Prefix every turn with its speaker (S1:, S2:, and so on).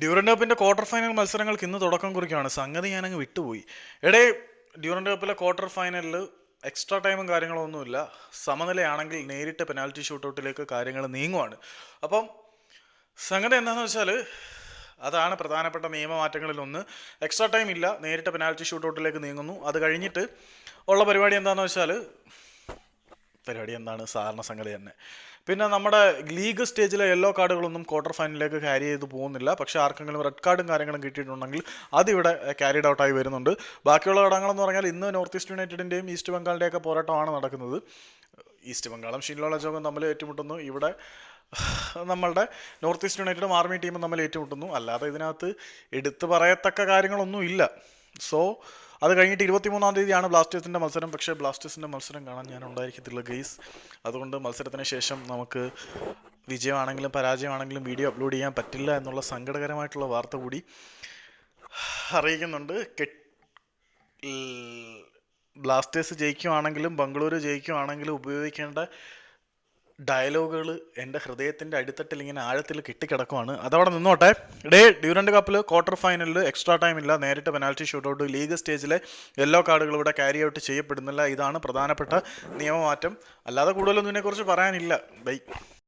S1: Durand കപ്പിന്റെ quarter final മത്സരങ്ങൾക്ക് ഇന്ന് തുടക്കം കുറിക്കുകയാണ്. സംഗതി ഞാനങ്ങ് വിട്ടുപോയി. എടേ ഡ്യൂറന്റ് കപ്പിലെ ക്വാർട്ടർ ഫൈനലിൽ എക്സ്ട്രാ ടൈമും കാര്യങ്ങളൊന്നുമില്ല. സമനിലയാണെങ്കിൽ നേരിട്ട് പെനാൽറ്റി ഷൂട്ടൗട്ടിലേക്ക് കാര്യങ്ങൾ നീങ്ങുവാണ്. അപ്പം സംഗതി എന്താണെന്ന് വെച്ചാൽ അതാണ് പ്രധാനപ്പെട്ട നിയമമാറ്റങ്ങളിൽ ഒന്ന്. എക്സ്ട്രാ ടൈം ഇല്ല നേരിട്ട് പെനാൽറ്റി ഷൂട്ടൗട്ടിലേക്ക് നീങ്ങുന്നു. അത് കഴിഞ്ഞിട്ട് ഉള്ള പരിപാടി എന്താണെന്ന് വെച്ചാൽ പരിപാടി എന്താണ്? സാധാരണ സംഗതി തന്നെ. പിന്നെ നമ്മുടെ ലീഗ് സ്റ്റേജിലെ യെല്ലോ കാർഡുകളൊന്നും ക്വാർട്ടർ ഫൈനലിലേക്ക് ക്യാരി ചെയ്ത് പോകുന്നില്ല. പക്ഷേ ആർക്കെങ്കിലും റെഡ് കാർഡും കാര്യങ്ങളും കിട്ടിയിട്ടുണ്ടെങ്കിൽ അതിവിടെ ക്യാരിഡ് ഔട്ടായി വരുന്നുണ്ട്. ബാക്കിയുള്ള ഘടകങ്ങളെന്ന് പറഞ്ഞാൽ ഇന്ന് നോർത്ത് ഈസ്റ്റ് യുണൈറ്റഡിന്റെയും ഈസ്റ്റ് ബംഗാളിന്റെയൊക്കെ പോരാട്ടമാണ് നടക്കുന്നത്. ഈസ്റ്റ് ബംഗാളും ഷിൻലോള ജോഗും തമ്മിൽ ഏറ്റുമുട്ടുന്നു. ഇവിടെ നമ്മളുടെ നോർത്ത് ഈസ്റ്റ് യുണൈറ്റഡും ആർമി ടീമും തമ്മിൽ ഏറ്റുമുട്ടുന്നു. അല്ലാതെ ഇതിനകത്ത് എടുത്തു പറയത്തക്ക കാര്യങ്ങളൊന്നും ഇല്ല സോ അത് കഴിഞ്ഞിട്ട് ഇരുപത്തിമൂന്നാം തീയതിയാണ് ബ്ലാസ്റ്റേഴ്സിന്റെ മത്സരം. പക്ഷേ ബ്ലാസ്റ്റേഴ്സിന്റെ മത്സരം കാണാൻ ഞാൻ ഉണ്ടായിരിക്കത്തില്ല ഗെയ്സ്. അതുകൊണ്ട് മത്സരത്തിന് ശേഷം നമുക്ക് വിജയമാണെങ്കിലും പരാജയമാണെങ്കിലും വീഡിയോ അപ്ലോഡ് ചെയ്യാൻ പറ്റില്ല എന്നുള്ള സങ്കടകരമായിട്ടുള്ള വാർത്ത കൂടി അറിയിക്കുന്നുണ്ട്. ബ്ലാസ്റ്റേഴ്സ് ജയിക്കുവാണെങ്കിലും ബംഗളൂരു ജയിക്കുവാണെങ്കിലും ഉപയോഗിക്കേണ്ട ഡയലോഗുകൾ എന്റെ ഹൃദയത്തിന്റെ അടിത്തട്ടിൽ ഇങ്ങനെ ആഴത്തിൽ കിട്ടിക്കിടക്കുവാണ്. അതവിടെ നിന്നോട്ടെ. ഡേ ഡ്യൂറന്റ് കപ്പിൽ ക്വാർട്ടർ ഫൈനലിൽ എക്സ്ട്രാ ടൈം ഇല്ല. നേരിട്ട് പെനാൽറ്റി ഷൂട്ടൗട്ട്. ലീഗ് സ്റ്റേജിലെ യെല്ലോ കാർഡുകൾ ഇവിടെ ക്യാരി ഔട്ട് ചെയ്യപ്പെടുന്നില്ല. ഇതാണ് പ്രധാനപ്പെട്ട നിയമമാറ്റം. അല്ലാതെ കൂടുതലൊന്നും ഇതിനെക്കുറിച്ച് പറയാനില്ല. ബൈ.